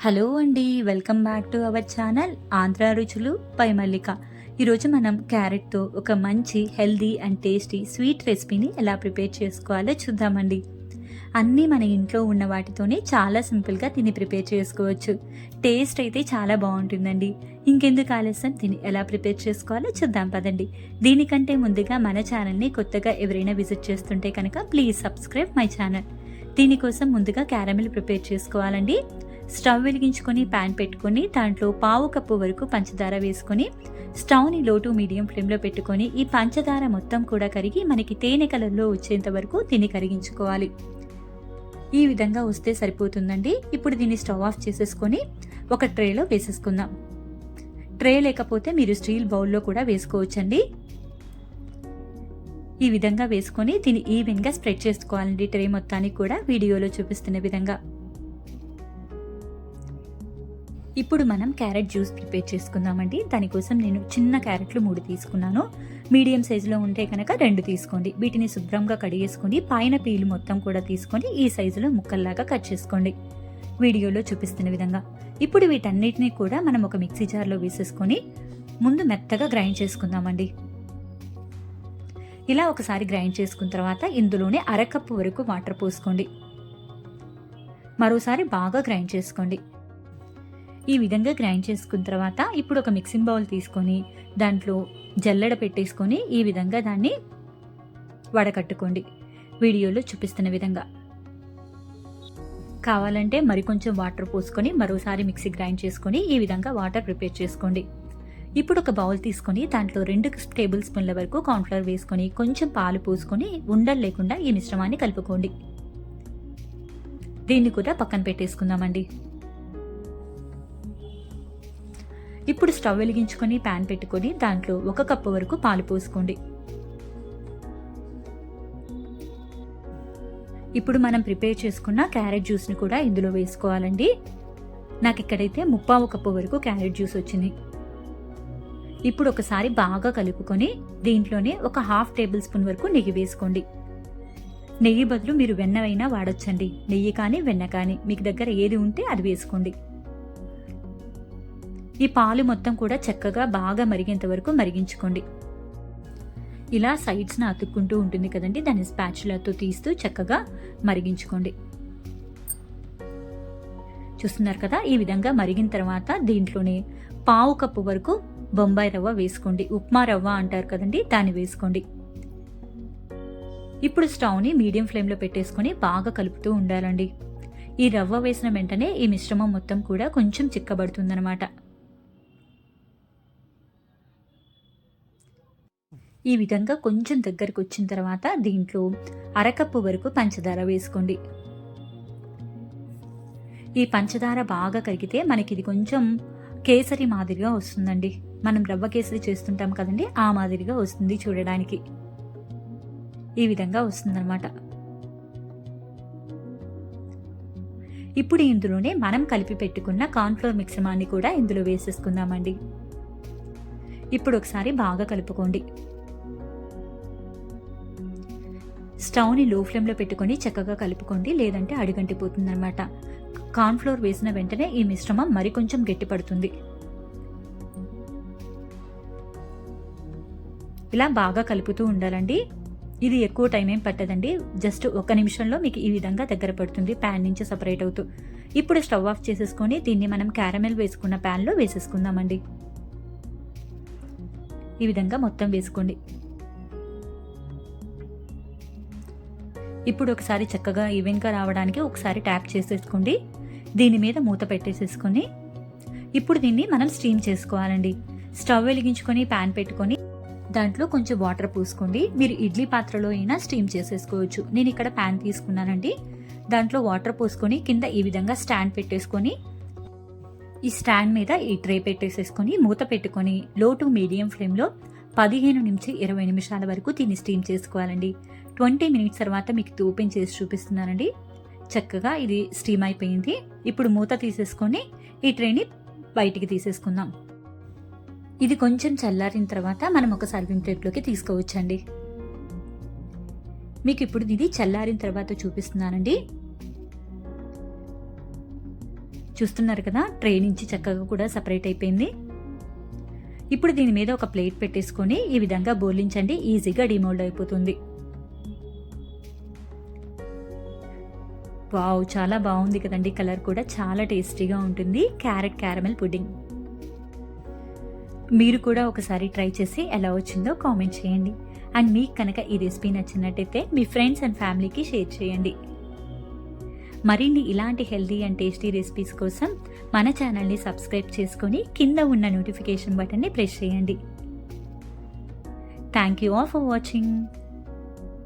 Hello అండి welcome back to our channel Andhra రుచులు పై మల్లిక ఈరోజు మనం క్యారెట్తో ఒక మంచి హెల్దీ అండ్ టేస్టీ స్వీట్ రెసిపీని ఎలా ప్రిపేర్ చేసుకోవాలో చూద్దామండి. అన్నీ మన ఇంట్లో ఉన్న వాటితోనే చాలా సింపుల్గా తిని ప్రిపేర్ చేసుకోవచ్చు. టేస్ట్ అయితే చాలా బాగుంటుందండి. ఇంకెందుకు ఆలస్యం? తిని ఎలా ప్రిపేర్ చేసుకోవాలో చూద్దాం పదండి. దీనికంటే ముందుగా మన ఛానల్ని కొత్తగా ఎవరైనా విజిట్ చేస్తుంటే కనుక ప్లీజ్ సబ్స్క్రైబ్ మై ఛానల్. దీనికోసం ముందుగా క్యారమిల్ ప్రిపేర్ చేసుకోవాలండి. స్టవ్ వెలిగించుకొని ప్యాన్ పెట్టుకొని దాంట్లో పావు కప్పు వరకు పంచదార వేసుకొని స్టవ్ని లో టు మీడియం ఫ్లేమ్లో పెట్టుకొని ఈ పంచదార మొత్తం కూడా కరిగి మనకి తేనె కలర్లో వచ్చేంత వరకు తిని కరిగించుకోవాలి. ఈ విధంగా వస్తే సరిపోతుందండి. ఇప్పుడు దీన్ని స్టవ్ ఆఫ్ చేసేసుకొని ఒక ట్రేలో వేసేసుకుందాం. ట్రే లేకపోతే మీరు స్టీల్ బౌల్లో కూడా వేసుకోవచ్చండి. ఈ విధంగా వేసుకొని దీన్ని ఈవెన్గా స్ప్రెడ్ చేసుకోవాలండి. ట్రే మొత్తానికి కూడా వీడియోలో చూపిస్తున్న విధంగా. ఇప్పుడు మనం క్యారెట్ జ్యూస్ ప్రిపేర్ చేసుకుందామండి. దానికోసం నేను చిన్న క్యారెట్లు మూడు తీసుకున్నాను. మీడియం సైజులో ఉంటే కనుక రెండు తీసుకోండి. వీటిని శుభ్రంగా కడిగేసుకొని పైన పీలు మొత్తం కూడా తీసుకొని ఈ సైజులో ముక్కల్లాగా కట్ చేసుకోండి. వీడియోలో చూపిస్తున్న విధంగా. ఇప్పుడు వీటన్నిటిని కూడా మనం ఒక మిక్సీ జార్లో వేసేసుకొని ముందు మెత్తగా గ్రైండ్ చేసుకుందామండి. ఇలా ఒకసారి గ్రైండ్ చేసుకున్న తర్వాత ఇందులోనే అరకప్పు వరకు వాటర్ పోసుకోండి. మరోసారి బాగా గ్రైండ్ చేసుకోండి. ఈ విధంగా గ్రైండ్ చేసుకున్న తర్వాత ఇప్పుడు ఒక మిక్సింగ్ బౌల్ తీసుకొని దాంట్లో జల్లెడ పెట్టేసుకొని ఈ విధంగా దాన్ని వడకట్టుకోండి. వీడియోలో చూపిస్తున్న విధంగా. కావాలంటే మరికొంచెం వాటర్ పోసుకొని మరోసారి మిక్సీ గ్రైండ్ చేసుకొని ఈ విధంగా వాటర్ ప్రిపేర్ చేసుకోండి. ఇప్పుడు ఒక బౌల్ తీసుకొని దాంట్లో రెండు టేబుల్ స్పూన్ల వరకు కార్న్ఫ్లవర్ వేసుకొని కొంచెం పాలు పోసుకొని ఉండలు లేకుండా ఈ మిశ్రమాన్ని కలుపుకోండి. దీన్ని కూడా పక్కన పెట్టేసుకుందామండి. ఇప్పుడు స్టవ్ వెలిగించుకొని ప్యాన్ పెట్టుకొని దాంట్లో ఒక కప్పు వరకు పాలు పోసుకోండి. ఇప్పుడు మనం ప్రిపేర్ చేసుకున్న క్యారెట్ జ్యూస్ని కూడా ఇందులో వేసుకోవాలండి. నాకు ఇక్కడైతే ముప్పావు కప్పు వరకు క్యారెట్ జ్యూస్ వచ్చింది. ఇప్పుడు ఒకసారి బాగా కలుపుకొని దీంట్లోనే ఒక హాఫ్ టేబుల్ స్పూన్ వరకు నెయ్యి వేసుకోండి. నెయ్యి బదులు మీరు వెన్నవైనా అయినా వాడొచ్చండి. నెయ్యి కానీ వెన్న కానీ మీకు దగ్గర ఏది ఉంటే అది వేసుకోండి. ఈ పాలు మొత్తం కూడా చక్కగా బాగా మరిగేంత వరకు మరిగించుకోండి. ఇలా సైడ్స్ని అతుక్కుంటూ ఉంటుంది కదండి దాన్ని స్పాచులతో తీస్తూ చక్కగా మరిగించుకోండి. చూస్తున్నారు కదా ఈ విధంగా మరిగిన తర్వాత దీంట్లోనే పావు కప్పు వరకు బొంబాయి రవ్వ వేసుకోండి. ఉప్మా రవ్వ అంటారు కదండి దాన్ని వేసుకోండి. ఇప్పుడు స్టవ్ని మీడియం ఫ్లేమ్లో పెట్టేసుకొని బాగా కలుపుతూ ఉండాలండి. ఈ రవ్వ వేసిన వెంటనే ఈ మిశ్రమం మొత్తం కూడా కొంచెం చిక్కబడుతుందన్నమాట. ఈ విధంగా కొంచెం దగ్గరకు వచ్చిన తర్వాత దీంట్లో అరకప్పు వరకు పంచదార వేసుకోండి. ఈ పంచదార బాగా కరిగితే మనకి ఇది కొంచెం కేసరి మాదిరిగా వస్తుందండి. మనం రవ్వ కేసరి చేస్తుంటాం కదండి ఆ మాదిరిగా వస్తుంది చూడడానికి. ఈ విధంగా వస్తుందన్నమాట. ఇప్పుడు ఇందులోనే మనం కలిపి పెట్టుకున్న కార్న్ఫ్లోర్ మిశ్రమాన్ని కూడా ఇందులో వేసేసుకుందామండి. ఇప్పుడు ఒకసారి బాగా కలుపుకోండి. స్టవ్ని లో ఫ్లేమ్లో పెట్టుకొని చక్కగా కలుపుకోండి లేదంటే అడుగంటిపోతుందన్నమాట. కార్న్ఫ్లోర్ వేసిన వెంటనే ఈ మిశ్రమం మరికొంచెం గట్టిపడుతుంది. ఇలా బాగా కలుపుతూ ఉండాలండి. ఇది ఎక్కువ టైం ఏం పట్టదండి. జస్ట్ ఒక నిమిషంలో మీకు ఈ విధంగా దగ్గర పడుతుంది. ప్యాన్ నుంచి సపరేట్ అవుతూ. ఇప్పుడు స్టవ్ ఆఫ్ చేసేసుకొని దీన్ని మనం క్యారమెల్ వేసుకున్న ప్యాన్లో వేసేసుకుందామండి. ఈ విధంగా మొత్తం వేసుకోండి. ఇప్పుడు ఒకసారి చక్కగా ఈవెన్గా రావడానికి ఒకసారి ట్యాప్ చేసేసుకోండి. దీని మీద మూత పెట్టేసేసుకొని ఇప్పుడు దీన్ని మనం స్టీమ్ చేసుకోవాలండి. స్టవ్ వెలిగించుకొని ప్యాన్ పెట్టుకొని దాంట్లో కొంచెం వాటర్ పూసుకోండి. మీరు ఇడ్లీ పాత్రలో అయినా స్టీమ్ చేసేసుకోవచ్చు. నేను ఇక్కడ ప్యాన్ తీసుకున్నానండి. దాంట్లో వాటర్ పోసుకొని కింద ఈ విధంగా స్టాండ్ పెట్టేసుకొని ఈ స్టాండ్ మీద ఈ ట్రే పెట్టేసేసుకొని మూత పెట్టుకొని లో టు మీడియం ఫ్లేమ్లో పదిహేను నుంచి ఇరవై నిమిషాల వరకు దీన్ని స్టీమ్ చేసుకోవాలండి. ట్వంటీ మినిట్స్ తర్వాత మీకు ఓపెన్ చేసి చూపిస్తున్నానండి. చక్కగా ఇది స్టీమ్ అయిపోయింది. ఇప్పుడు మూత తీసేసుకొని ఈ ట్రేని బయటికి తీసేసుకుందాం. ఇది కొంచెం చల్లారిన తర్వాత మనం ఒక సర్వింగ్ ప్లేట్లోకి తీసుకోవచ్చండి. మీకు ఇప్పుడు ఇది చల్లారిన తర్వాత చూపిస్తున్నానండి. చూస్తున్నారు కదా ట్రే నుంచి చక్కగా కూడా సపరేట్ అయిపోయింది. ఇప్పుడు దీని మీద ఒక ప్లేట్ పెట్టేసుకొని ఈ విధంగా బోర్లించండి ఈజీగా డిమోల్డ్ అయిపోతుంది. వావ్ చాలా బాగుంది కదండి. కలర్ కూడా చాలా టేస్టీగా ఉంటుంది. Carrot caramel pudding. మీరు కూడా ఒకసారి ట్రై చేసి ఎలా వచ్చిందో కామెంట్ చేయండి. అండ్ మీకు కనుక ఈ రెసిపీ నచ్చినట్టయితే మీ ఫ్రెండ్స్ అండ్ ఫ్యామిలీకి షేర్ చేయండి. మరిన్ని ఇలాంటి హెల్తీ అండ్ టేస్టీ రెసిపీస్ కోసం మన ఛానల్ని సబ్స్క్రైబ్ చేసుకొని కింద ఉన్న నోటిఫికేషన్ బటన్ని ప్రెస్ చేయండి. Thank you all for watching